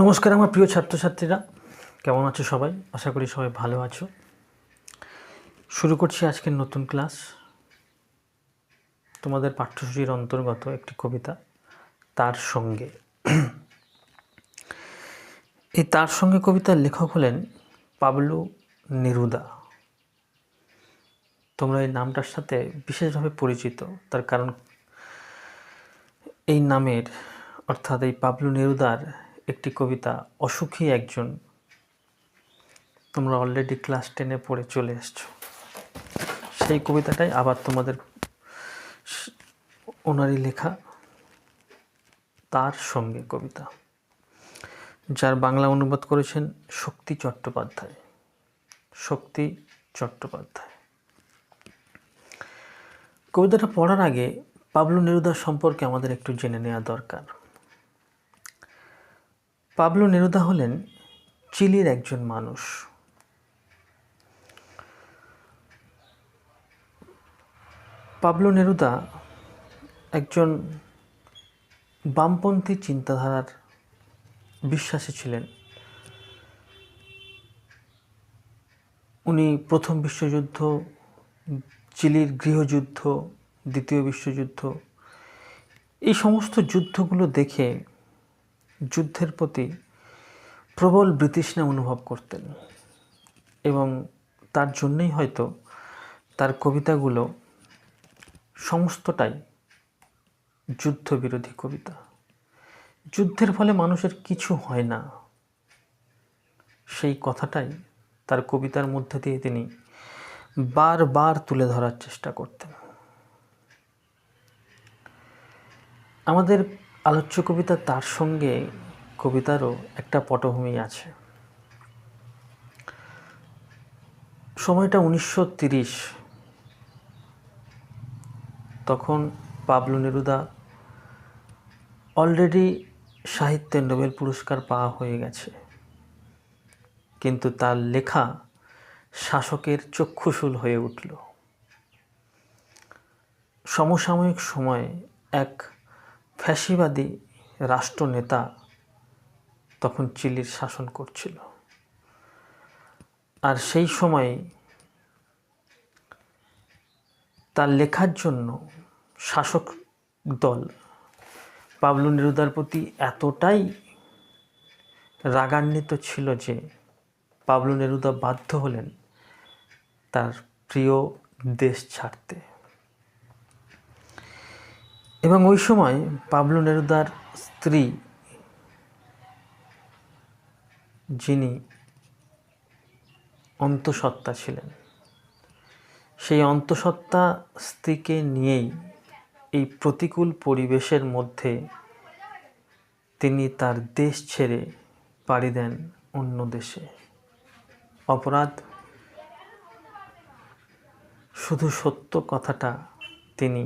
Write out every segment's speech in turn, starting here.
নমস্কার আমার প্রিয় ছাত্রছাত্রীরা। কেমন আছো সবাই? আশা করি সবাই ভালো আছো। শুরু করছি আজকের নতুন ক্লাস। তোমাদের পাঠ্যসূচির অন্তর্গত একটি কবিতা, তার সঙ্গে। এই তার সঙ্গে কবিতার লেখক হলেন পাবলু নেরুদা। তোমরা এই নামটার সাথে বিশেষভাবে পরিচিত। তার কারণ এই নামের অর্থাৎ এই পাবলু নেরুদার একটি কবিতা, অসুখী একজন। তোমরা অলরেডি ক্লাস টেনে পড়ে চলে এসছো। সেই কবিতাটাই আবার তোমাদের ওনারই লেখা, তার সঙ্গে কবিতা। যার বাংলা অনুবাদ করেছেন শক্তি চট্টোপাধ্যায়। শক্তি চট্টোপাধ্যায়। কবিতাটা পড়ার আগে পাবলু নেরুদার সম্পর্কে আমাদের একটু জেনে নেওয়া দরকার। পাবলো নেরুদা হলেন চিলির একজন মানুষ। পাবলো নেরুদা একজন বামপন্থী চিন্তাধারার বিশ্বাসী ছিলেন। উনি প্রথম বিশ্বযুদ্ধ, চিলির গৃহযুদ্ধ, দ্বিতীয় বিশ্বযুদ্ধ, এই সমস্ত যুদ্ধগুলো দেখে যুদ্ধের প্রতি প্রবল বৃতৃষ্ণা অনুভব করতেন এবং তার জন্যই হয়তো তার কবিতাগুলো সমস্তটাই যুদ্ধবিরোধী কবিতা। যুদ্ধের ফলে মানুষের কিছু হয় না। সেই কথাটাই তার কবিতার মধ্যে দিয়ে তিনি বারবার তুলে ধরার চেষ্টা করতেন। আমাদের আলোচ্য কবিতা তার সঙ্গে কবিতারও একটা পটভূমি আছে। সময়টা উনিশশো তখন পাবলু নেরুদা, অলরেডি সাহিত্যে নোবেল পুরস্কার পাওয়া হয়ে গেছে। কিন্তু তার লেখা শাসকের চক্ষুশূল হয়ে উঠল। সমসাময়িক সময়ে এক ফ্যাসিবাদী রাষ্ট্রনেতা তখন চিলির শাসন করছিল। আর সেই সময়ে তার লেখার জন্য শাসক দল পাবলু নেরুদার প্রতি এতটাই রাগান্বিত ছিল যে পাবলু নেরুদা বাধ্য হলেন তার প্রিয় দেশ ছাড়তে। এবং ওই সময় পাবলু নেরুদার স্ত্রী, যিনি অন্তঃসত্ত্বা ছিলেন। সেই অন্তঃসত্ত্বা স্ত্রীকে নিয়েই এই প্রতিকূল পরিবেশের মধ্যে তিনি তার দেশ ছেড়ে পাড়ি দেন অন্য দেশে। অপরাধ শুধু সত্য কথাটা তিনি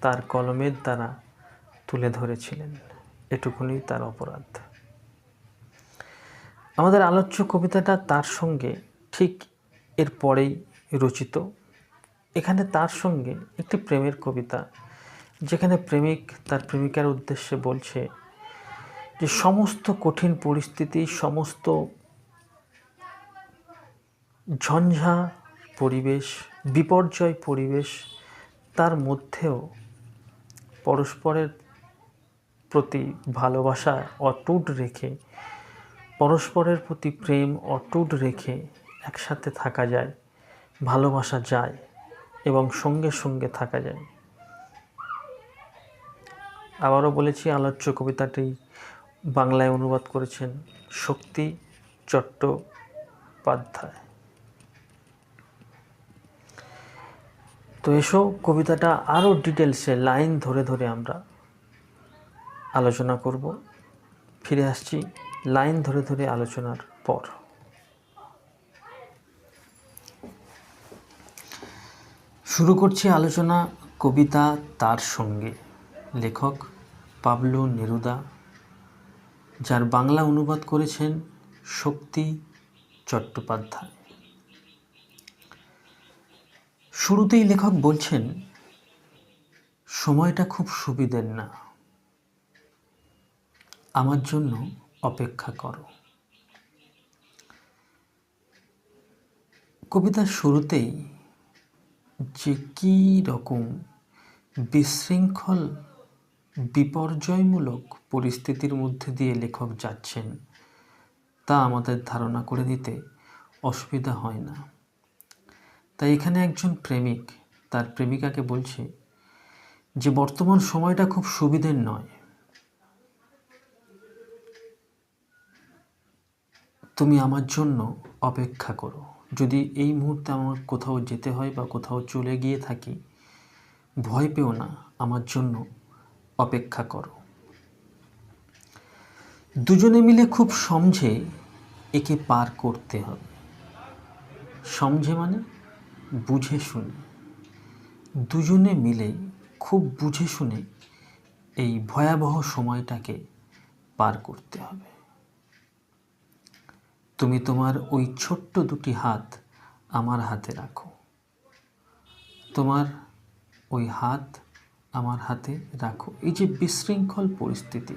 তার কলমের দ্বারা তুলে ধরেছিলেন। এটুকুনি তার অপরাধ। আমাদের আলোচ্য কবিতাটা তার সঙ্গে ঠিক এর পরেই রচিত। এখানে তার সঙ্গে একটি প্রেমের কবিতা, যেখানে প্রেমিক তার প্রেমিকার উদ্দেশ্যে বলছে যে, সমস্ত কঠিন পরিস্থিতি, সমস্ত ঝঞ্ঝা পরিবেশ, বিপর্যয় পরিবেশ তার মধ্যেও পরস্পরের প্রতি ভালোবাসা অটুট রেখে, পরস্পরের প্রতি প্রেম অটুট রেখে একসাথে থাকা যায়, ভালোবাসা যায় এবং সঙ্গে সঙ্গে থাকা যায়। আবারও বলেছি, আলোচ্য কবিতাটি বাংলায় অনুবাদ করেছেন শক্তি চট্টোপাধ্যায়। তো এসো, কবিতাটা আরও ডিটেলসে, লাইন ধরে ধরে আমরা আলোচনা করব। ফিরে আসছি লাইন ধরে ধরে আলোচনার পর। শুরু করছি আলোচনা, কবিতা তার সঙ্গে। লেখক পাবলু নেরুদা, যার বাংলা অনুবাদ করেছেন শক্তি চট্টোপাধ্যায়। শুরুতেই লেখক বলছেন, সময়টা খুব সুবিধের না। আমার জন্য অপেক্ষা করো। কবিতার শুরুতেই যে কী রকম বিশৃঙ্খল, বিপর্যয়মূলক পরিস্থিতির মধ্যে দিয়ে লেখক যাচ্ছেন, তা আমাদের ধারণা করে দিতে অসুবিধা হয় না। তাই এখানে একজন প্রেমিক, তার প্রেমিকাকে বলছে যে, বর্তমান সময়টা খুব সুবিধের নয়। তুমি আমার জন্য অপেক্ষা করো। যদি এই মুহূর্তে আমার কোথাও যেতে হয় বা কোথাও চলে গিয়ে থাকি, ভয় পেও না, আমার জন্য অপেক্ষা করো। দুজনে মিলে খুব সমঝে একে পার করতে হবে। সমঝে মানে? বুঝে শুনে। দুজনে মিলে খুব বুঝে শুনে এই ভয়াবহ সময়টাকে পার করতে হবে। তুমি তোমার ওই ছোট্ট দুটি হাত আমার হাতে রাখো। তোমার ওই হাত আমার হাতে রাখো। এই যে বিশৃঙ্খল পরিস্থিতি,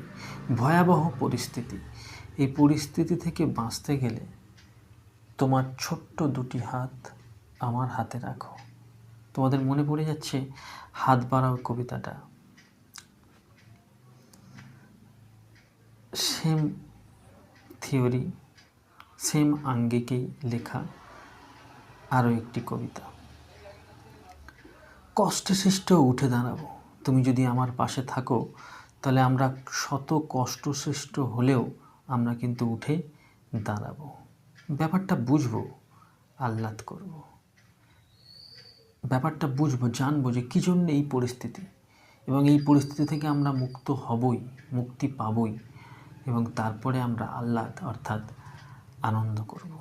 ভয়াবহ পরিস্থিতি, এই পরিস্থিতি থেকে বাঁচতে গেলে তোমার ছোট্ট দুটি হাত আমার হাতে রাখো। তোমাদের মনে পড়ে যাচ্ছে হাত বাড়াও কবিতাটা। সেম থিওরি, সেম আঙ্গিকেই লেখা আরও একটি কবিতা। কষ্টে সৃষ্ট উঠে দাঁড়াবো। তুমি যদি আমার পাশে থাকো, তাহলে আমরা শত কষ্ট সৃষ্ট হলেও আমরা কিন্তু উঠে দাঁড়াবো। ব্যাপারটা বুঝব, আহ্লাদ করব। ব্যাপারটা বুঝব, জানব যে কী জন্য এই পরিস্থিতি? এবং এই পরিস্থিতি থেকে আমরা মুক্ত হবই, মুক্তি পাবই এবং তারপরে আমরা আহ্লাদ অর্থাৎ আনন্দ করব।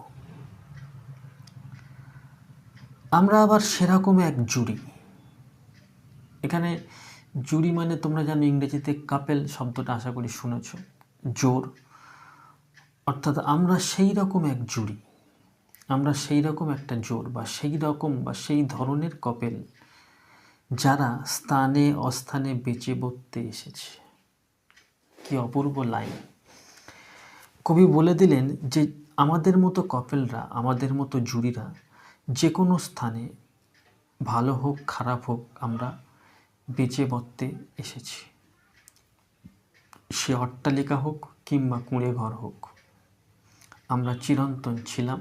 আমরা আবার সেরকম এক জুড়ি। এখানে জুড়ি মানে তোমরা জানো ইংরেজিতে কাপেল শব্দটা আশা করি শুনেছ, জোর। অর্থাৎ আমরা সেই রকম এক জুড়ি। আমরা সেই রকম একটা জোর বা সেই রকম বা সেই ধরনের কপেল যারা স্থানে অস্থানে বেঁচে বলতে এসেছে। কি অপূর্ব লাইন। কবি বলে দিলেন যে, আমাদের মতো কপেলরা, আমাদের মতো জুড়িরা যে কোনো স্থানে ভালো হোক, খারাপ হোক, আমরা বেঁচে বর্তে এসেছি। সে অট্টালিকা হোক কিংবা কুঁড়ে ঘর হোক, আমরা চিরন্তন ছিলাম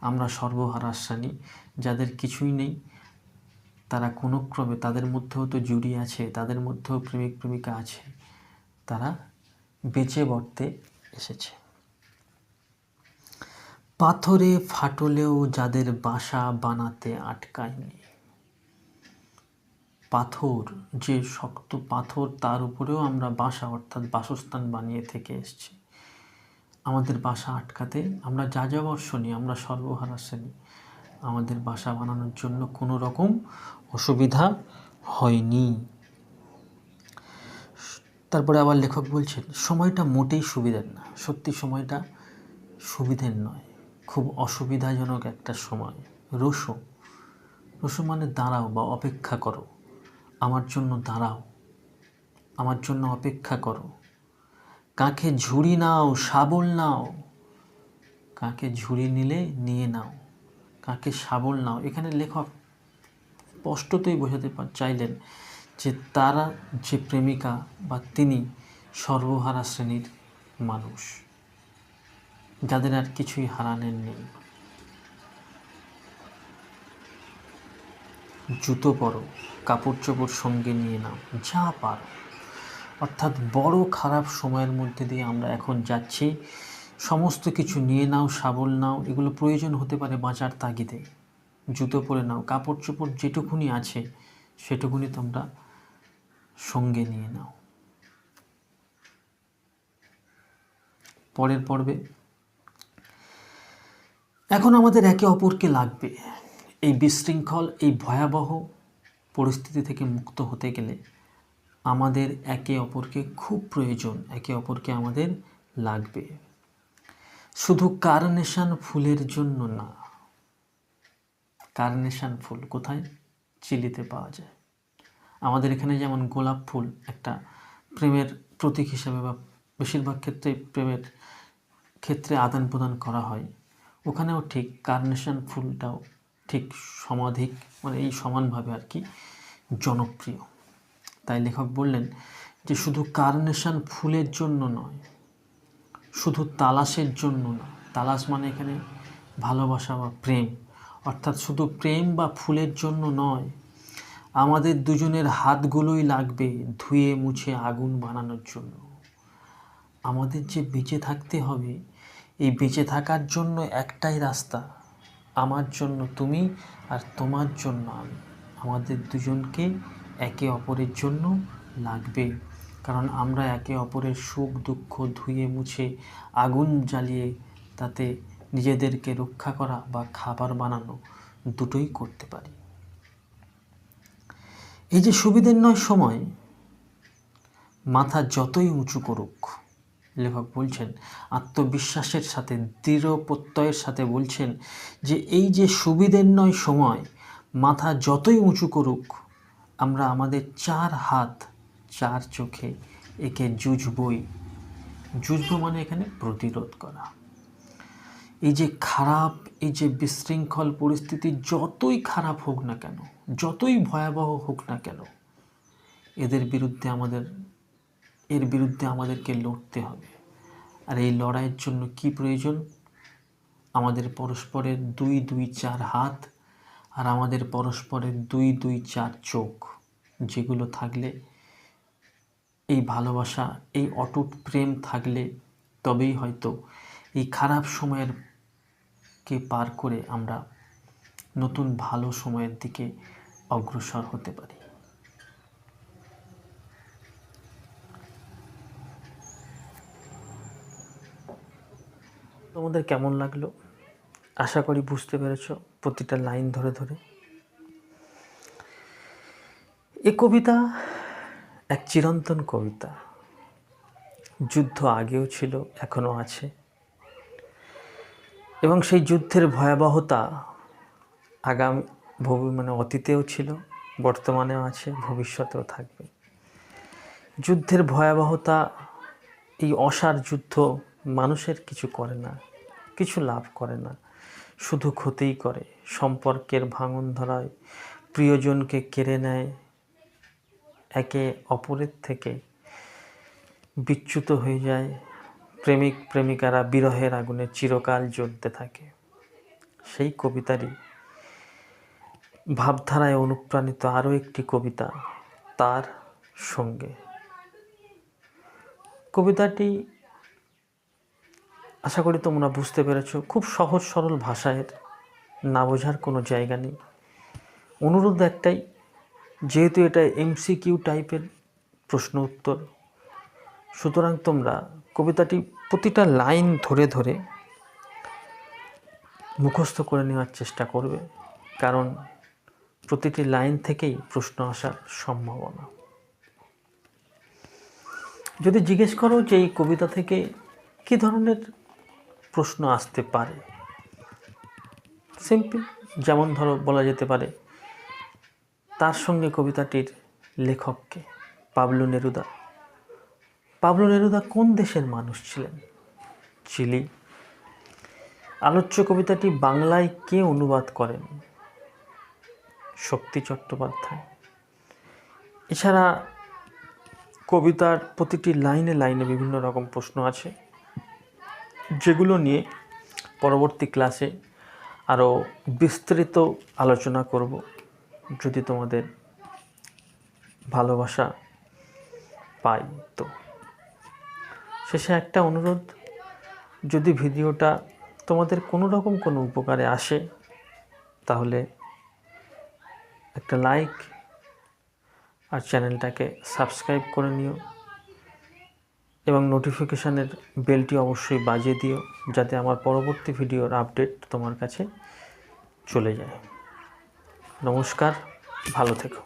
আমরা সর্বহারাশ্রানী যাদের কিছুই নেই, তারা কোনো ক্রমে তাদের মধ্যেও তো জুড়ি আছে, তাদের মধ্যেও প্রেমিক প্রেমিকা আছে, তারা বেঁচে বর্তে এসেছে। পাথরে ফাটলেও যাদের বাসা বানাতে আটকায়নি। পাথর, যে শক্ত পাথর, তার উপরেও আমরা বাসা, অর্থাৎ বাসস্থান বানিয়ে থেকে এসেছি। আমাদের বাসা আটকাতে আমরা যা যাবর্ষণী আমরা সর্বহারা শ্রেণি। আমাদের বাসা বানানোর জন্য কোনো রকম অসুবিধা হয়নি। তারপরে আবার লেখক বলছেন, সময়টা মোটেই সুবিধার না। সত্যি সময়টা সুবিধের নয়। খুব অসুবিধাজনক একটা সময়। রসো রসো মানে দাঁড়াও বা অপেক্ষা করো। আমার জন্য দাঁড়াও। আমার জন্য অপেক্ষা করো। কাকে ঝুড়ি নাও, শাবল নাও। কাকে ঝুড়ি নিলে নিয়ে নাও। কাকে শাবল নাও। এখানে লেখক স্পষ্টতই বোঝাতে চাইলেন যে তারা যে প্রেমিকা বা তিনি সর্বহারা শ্রেণির মানুষ, যাদের আর কিছুই হারানের নেই। জুতো পরো, কাপড় চোপড় সঙ্গে নিয়ে নাও, যা পারো। অর্থাৎ বড় খারাপ সময়ের মধ্যে দিয়ে আমরা এখন যাচ্ছি। সমস্ত কিছু নিয়ে নাও শাবল নাও, এগুলো প্রয়োজন হতে পারে বাঁচার তাগিদে। জুতো পরে নাও কাপড় চোপড় যেটুকুনি আছে, সেটুকুনি তোমরা সঙ্গে নিয়ে নাও। পরের পর্বে। এখন আমাদের একে অপরকে লাগবে। এই বিশৃঙ্খল, এই ভয়াবহ পরিস্থিতি থেকে মুক্ত হতে গেলে আমাদের একে অপরকে খুব প্রয়োজন, একে অপরকে আমাদের লাগবে। শুধু কার্নেশান ফুলের জন্য না, কার্নেশান ফুল কোথায়? চিলিতে পাওয়া যায়। আমাদের এখানে যেমন গোলাপ ফুল একটা প্রেমের প্রতীক হিসাবে বা বেশিরভাগ ক্ষেত্রে প্রেমের ক্ষেত্রে আদান প্রদান করা হয়। ওখানেও ঠিক কার্নেশন ফুলটাও ঠিক সমাধিক মানে এই সমানভাবে আর কি জনপ্রিয়। তাই লেখক বললেন যে শুধু কার্নেশন ফুলের জন্য নয়, শুধু তালাশের জন্য না তালাশ মানে এখানে ভালোবাসা বা প্রেম। অর্থাৎ শুধু প্রেম বা ফুলের জন্য নয়, আমাদের দুজনের হাতগুলোই লাগবে ধুয়ে মুছে আগুন বানানোর জন্য। আমাদের যে বেঁচে থাকতে হবে, এই বেঁচে থাকার জন্য একটাই রাস্তা, আমার জন্য তুমি আর তোমার জন্য আমি। আমাদের দুজনকে একে অপরের জন্য লাগবে। কারণ আমরা একে অপরের সুখ, দুঃখ ধুয়ে মুছে আগুন জ্বালিয়ে তাতে নিজেদেরকে রক্ষা করা বা খাবার বানানো দুটোই করতে পারি। এই যে সুবিধের নয় সময়, মাথা যতই উঁচু করুক, লেখক বলছেন, আত্মবিশ্বাসের সাথে, দৃঢ় প্রত্যয়ের সাথে বলছেন যে এই যে সুবিধের নয় সময়, মাথা যতই উঁচু করুক আমরা আমাদের চার হাত, চার চোখে একে জুঝবই জুঝবো মানে এখানে প্রতিরোধ করা। এই যে খারাপ, এই যে বিশৃঙ্খল পরিস্থিতি যতই খারাপ হোক না কেন, যতই ভয়াবহ হোক না কেন, এদের বিরুদ্ধে আমাদের, এর বিরুদ্ধে আমাদেরকে লড়তে হবে। আর এই লড়াইয়ের জন্য কি প্রয়োজন? আমাদের পরস্পরের দুই দুই চার হাত আর আমাদের পরস্পরের দুই দুই, চার চোখ, যেগুলো থাকলে এই ভালোবাসা, এই অটুট প্রেম থাকলে তবেই হয়তো এই খারাপ সময়ের কে পার করে আমরা নতুন ভালো সময়ের দিকে অগ্রসর হতে পারি। তোমাদের কেমন লাগল? আশা করি বুঝতে পেরেছ প্রতিটা লাইন ধরে ধরে। এ কবিতা এক চিরন্তন কবিতা। যুদ্ধ আগেও ছিল, এখনও আছে। এবং সেই যুদ্ধের ভয়াবহতা আগামী মানে অতীতেও ছিল, বর্তমানেও আছে, ভবিষ্যতেও থাকবে। যুদ্ধের ভয়াবহতা, এই অসার যুদ্ধ মানুষের কিছু করে না, কিছু লাভ করে না। শুধু ক্ষতিই করে, সম্পর্কের ভাঙন ধরায়, প্রিয়জনকে কেড়ে নেয়, একে অপরের থেকে বিচ্যুত হয়ে যায়, প্রেমিক প্রেমিকারা বিরহের আগুনে চিরকাল জ্বলতে থাকে। সেই কবিতারই ভাবধারায় অনুপ্রাণিত আরও একটি কবিতা, তার সঙ্গে। কবিতাটি আশা করি তোমরা বুঝতে পেরেছ, খুব সহজ সরল ভাষায় না বোঝার কোনো জায়গা নেই। অনুরোধ একটাই, যেহেতু এটা এমসিকিউ টাইপের প্রশ্ন উত্তর, সুতরাং তোমরা কবিতাটি প্রতিটা লাইন ধরে ধরে মুখস্থ করে নেওয়ার চেষ্টা করবে, কারণ প্রতিটি লাইন থেকেই প্রশ্ন আসার সম্ভাবনা। যদি জিজ্ঞেস করো যে এই কবিতা থেকে কী ধরনের প্রশ্ন আসতে পারে। সিম্পল যেমন ধরো বলা যেতে পারে, তার সঙ্গে কবিতাটির লেখককে পাবলু নেরুদা। পাবলু নেরুদা কোন দেশের মানুষ ছিলেন? চিলি। আলোচ্য কবিতাটি বাংলায় কে অনুবাদ করেন? শক্তি চট্টোপাধ্যায়। এছাড়া কবিতার প্রতিটি লাইনে লাইনে বিভিন্ন রকম প্রশ্ন আছে। যেগুলো নিয়ে পরবর্তী ক্লাসে আরও বিস্তৃত আলোচনা করব, যদি তোমাদের ভালোবাসা পাই তো। শেষে একটা অনুরোধ, যদি ভিডিওটা তোমাদের কোনো রকম কোনো উপকারে আসে, তাহলে একটা লাইক আর চ্যানেলটাকে সাবস্ক্রাইব করে নিও। এবং নোটিফিকেশানের বেলটি অবশ্যই বাজিয়ে দিও, যাতে আমার পরবর্তী ভিডিওর আপডেট তোমার কাছে চলে যায়। নমস্কার, ভালো থেকো।